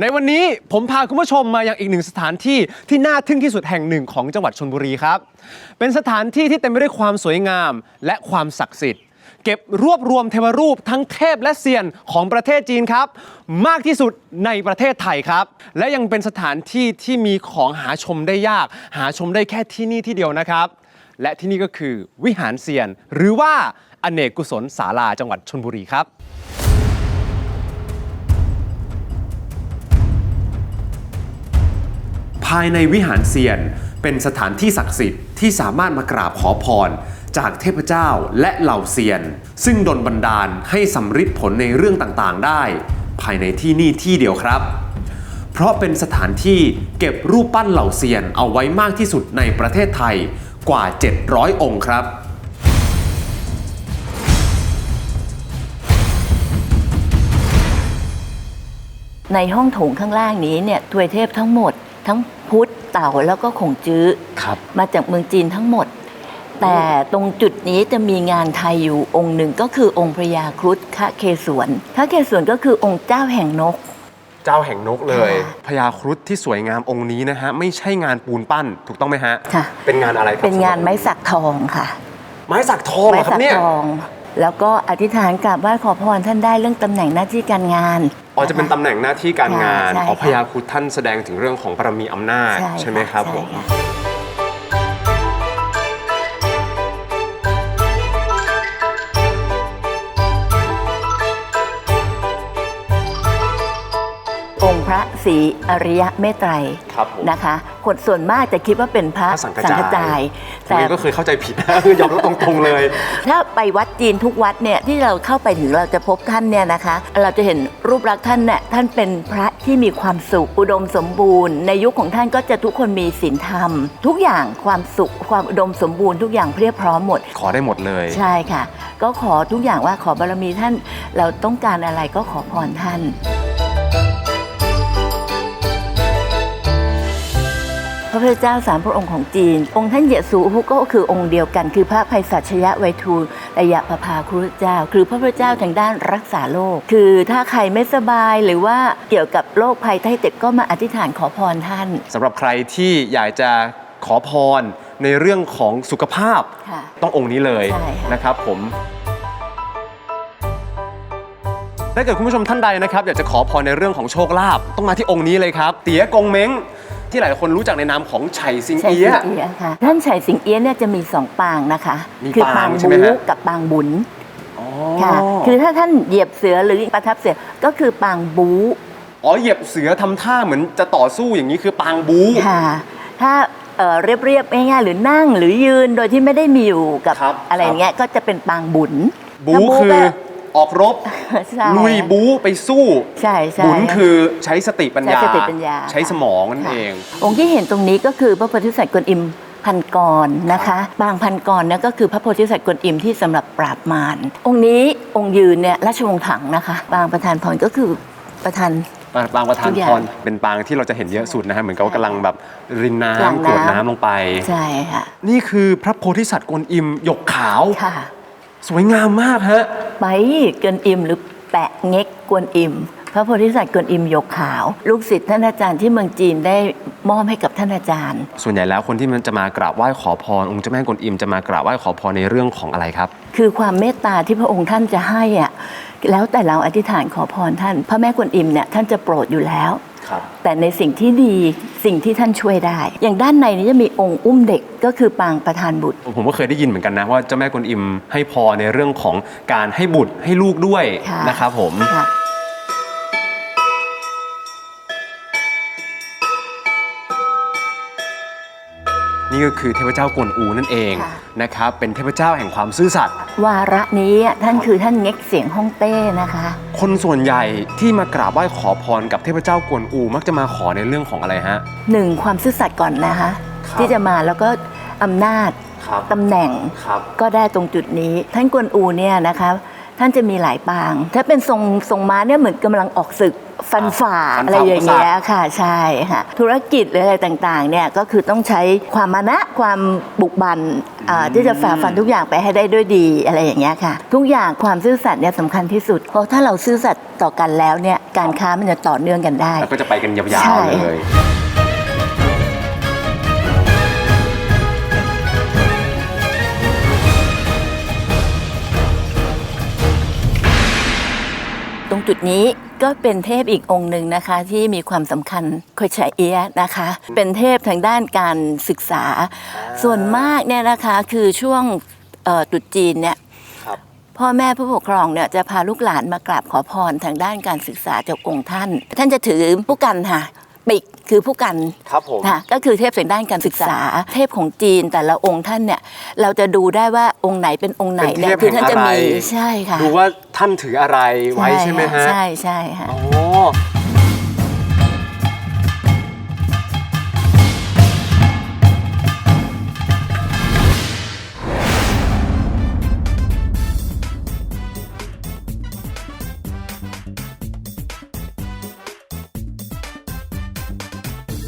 ในวันนี้ผมพาคุณผู้ชมมายังอีกหนึ่งสถานที่ที่น่าทึ่งที่สุดแห่งหนึ่งของจังหวัดชนบุรีครับ เป็นสถานที่ที่เต็มไปด้วยความสวยงามและความศักดิ์สิทธิ์ เก็บรวบรวมเทวรูปทั้งเทพและเซียนของประเทศจีนครับ มากที่สุดในประเทศไทยครับ และยังเป็นสถานที่ที่มีของหาชมได้ยาก หาชมได้แค่ที่นี่ที่เดียวนะครับ และที่นี่ก็คือวิหารเซียน หรือว่าอเนกกุศลศาลาจังหวัดชนบุรีครับ ภายในวิหารเซียน เป็นสถานที่ศักดิ์สิทธิ์ที่สามารถมากราบขอพร จากเทพเจ้าและเหล่าเซียน ซึ่งดลบันดาลให้สำฤทธิ์ผลในเรื่องต่างๆ ได้ ภายในที่นี่ที่เดียวครับ เพราะเป็นสถานที่เก็บรูปปั้นเหล่าเซียนเอาไว้มากที่สุดในประเทศไทยกว่า 700 องค์ครับในห้องโถงข้างล่างนี้เนี่ยทวเทพทั้งหมดทั้ง เต่าแล้วก็ขงจื้อครับ มาจากเมืองจีนทั้งหมด แต่ตรงจุดนี้จะมีงานไทยอยู่องค์หนึ่งก็คือองค์พระยาครุฑคะเคสวนคะเคสวนก็คือองค์เจ้าแห่งนก เจ้าแห่งนกเลยค่ะพญาครุฑที่สวยงามองค์นี้นะฮะ ไม่ใช่งานปูนปั้นถูกต้องไหมฮะ ค่ะ เป็นงานอะไรครับเป็นงานไม้สักทองค่ะ ไม้สักทองเหรไม้อครัสับเนี่ย ทอง แล้วก็อธิษฐานกราบไหว้ขอพรท่านได้เรื่องตำแหน่งหน้าที่การงาน อ๋อจะเป็นตำแหน่งหน้าที่การงานใช่อ๋อค่ะพญาครุฑท่านแสดงถึงเรื่องของบารมีอำนาจใช่ไหมครับผมะอง พระศรีอริยเมตไตรครับผม นะคะคนส่วนมากจะคิดว่าเป็นพระพระสังฆจายฆจายแต่ แต่ก็เคยเข้าใจผิด คือยอมรับตรงๆเลย ถ้าไปวัดจีนทุกวัดเนี่ยที่เราเข้าไปถึงเราจะพบท่านเนี่ยนะคะ เราจะเห็นรูปลักษณ์ท่านเนี่ยท่านเป็นพระที่มีความสุขอุดมสมบูรณ์ ในยุคของท่านก็จะทุกคนมีศีลธรรม ทุกอย่างความสุขความอุดมสมบูรณ์ทุกอย่างเพียบพร้อมหมด ขอได้หมดเลย ใช่ค่ะ ก็ขอทุกอย่างว่าขอบารมีท่าน เราต้องการอะไรก็ขอพรท่าน ระพุทธเจ้าสามพระองค์ของจีน องค์ท่านเหยสูฮุก็คือองค์เดียวกัน คือพระภัยสัชยะไวยทูลระยะพระพาครุฑเจ้า คือพระพุทธเจ้าทางด้านรักษาโรคคือถ้าใครไม่สบายหรือว่าเกี่ยวกับโรคภัยไข้เจ็บก็มาอธิษฐานขอพรท่านสำหรับใครที่อยากจะขอพรในเรื่องของสุขภาพค่ะ ต้ององค์นี้เลยใช่ค่ะ นะครับผมถ้าเกิดคุณผู้ชมท่านใดนะครับ อยากจะขอพรในเรื่องของโชคลาภต้องมาที่องค์นี้เลยครับ เตี๋ยกงเม้ง ที่หลายคนรู้จักในนามของไฉซิงชัยเอีสิยะงเอียะค่ะท่านชัยสิงเอียะเนี่ยจะมีสองปางนะคะ มีคืปางปางใช่ไหมบูฮะ กับปางบุญอ๋อค่ะ คือถ้าท่านเหยียบเสือหรือประทับเสือก็คือปางบูอ๋อเหยียบเสือทำท่าเหมือนจะต่อสู้อย่างนี้คือปางบูค่ะ ถ้าเอ่อเรียบๆง่ายๆหรือนั่งหรือยืนโดยที่ไม่ได้มีอยู่กับครับอะไรเงี้ยก็จะเป็นปางบุญบูถ้าคือก็ ออกรบ ใช่ ลุยบูไปสู้ใช่ใช่ บุญคือใช้สติปัญญา ใช้สติปัญญา ใช้สมองนั่นค่ะเององค์ที่เห็นตรงนี้ก็คือพระโพธิสัตว์กวนอิมพันกรนะคะ บางพันกรเนี่ยก็คือพระโพธิสัตว์กวนอิมที่สำหรับปราบมารองค์นี้องค์ยืนเนี่ยราชวงศ์ถังนะคะ บางประธานพรก็คือประธาน ปางประธานทุกอย่าพงรเป็นปางที่เราจะเห็นเยอะสุดนะฮะเหมือนกับว่ากำลังแบบรินน้กลางำน้ำกรวดน้ำ ลงไป ใช่ค่ะ นี่คือพระโพธิสัตว์กวนอิมหยกขาว ค่ะ สวยงามมากฮะ ไปเกินอิมหรือแปะเง็กกวนอิมพระโพธิสัตว์กวนอิมหยกขาว ลูกศิษย์ท่านอาจารย์ที่เมืองจีนได้มอบให้กับท่านอาจารย์ ส่วนใหญ่แล้วคนที่มันจะมากราบไหว้ขอพรองค์เจ้าแม่กวนอิมจะมากราบไหว้ขอพรในเรื่องของอะไรครับ คือความเมตตาที่พระองค์ท่านจะให้อะแล้วแต่เราอธิษฐานขอพรท่าน พระแม่กวนอิมเนี่ยท่านจะโปรดอยู่แล้วครับ แต่ในสิ่งที่ดีสิ่งที่ท่านช่วยได้ อย่างด้านในนี้จะมีองค์อุ้มเด็กก็คือปางประธานบุตร ผมก็เคยได้ยินเหมือนกันนะว่าเจ้าแม่กวนอิมให้พรในเรื่องของการให้บุตรให้ลูกด้วยค่ะนะครับผม นี่ก็คือเทพเจ้ากวนอูนั่นเองค่ะ นะครับเป็นเทพเจ้าแห่งความซื่อสัตย์วาระนี้ท่านคือท่านเง็กเสียงฮ่องเต้นะคะ คนส่วนใหญ่ที่มากราบไหว้ขอพรกับเทพเจ้ากวนอูมักจะมาขอในเรื่องของอะไรฮะ หนึ่งความซื่อสัตย์ก่อนนะคะ ครับ ที่จะมาแล้วก็อำนาจครับตำแหน่งครับก็ได้ตรงจุดนี้ ท่านกวนอูเนี่ยนะคะ ท่านจะมีหลายปาง ถ้าเป็นทรงทรงม้าเนี่ยเหมือนกำลังออกศึก ฟันฝ่าฟันฝ่าอะไรอย่างเงี้ยอุปสรรคค่ะใช่ค่ะธุรกิจหรืออะไรต่างๆเนี่ยก็คือต้องใช้ความมานะความบุกบันอ่าที่จะฝ่าฟันทุกอย่างไปให้ได้ด้วยดีอะไรอย่างเงี้ยค่ะ ทุกอย่างความซื่อสัตย์เนี่ยสำคัญที่สุด เพราะถ้าเราซื่อสัตย์ต่อกันแล้วเนี่ยการค้ามันจะต่อเนื่องกันได้ แล้วก็จะไปกันยาใช่วๆเลย ตรงจุดนี้ ก็เป็นเทพอีกองค์หนึ่งนะคะที่มีความสำคัญโคชาเอียะนะคะ เป็นเทพทางด้านการศึกษา ส่วนมากเนี่ยนะคะคือช่วงเอ่อตรุษจีนเนี่ยครับพ่อแม่ผู้ปกครองเนี่ยจะพาลูกหลานมากราบขอพรทางด้านการศึกษาจากองค์ท่าน ท่านจะถือผู้กันค่ะ ปิกคือผู้กันครับผมค่ะก็คือเทพทางด้านการศึกษา เทพของจีนแต่ละองค์ท่านเนี่ยเราจะดูได้ว่าองค์ไหนเป็นองค์ไหนเนี่ยเป็นเทพคือท่านจะมีแห่งอะไรใช่ค่ะดูว่าท่านถืออะไรไว้ใช่ไหมฮะใช่ใช่ค่ะอ๋อ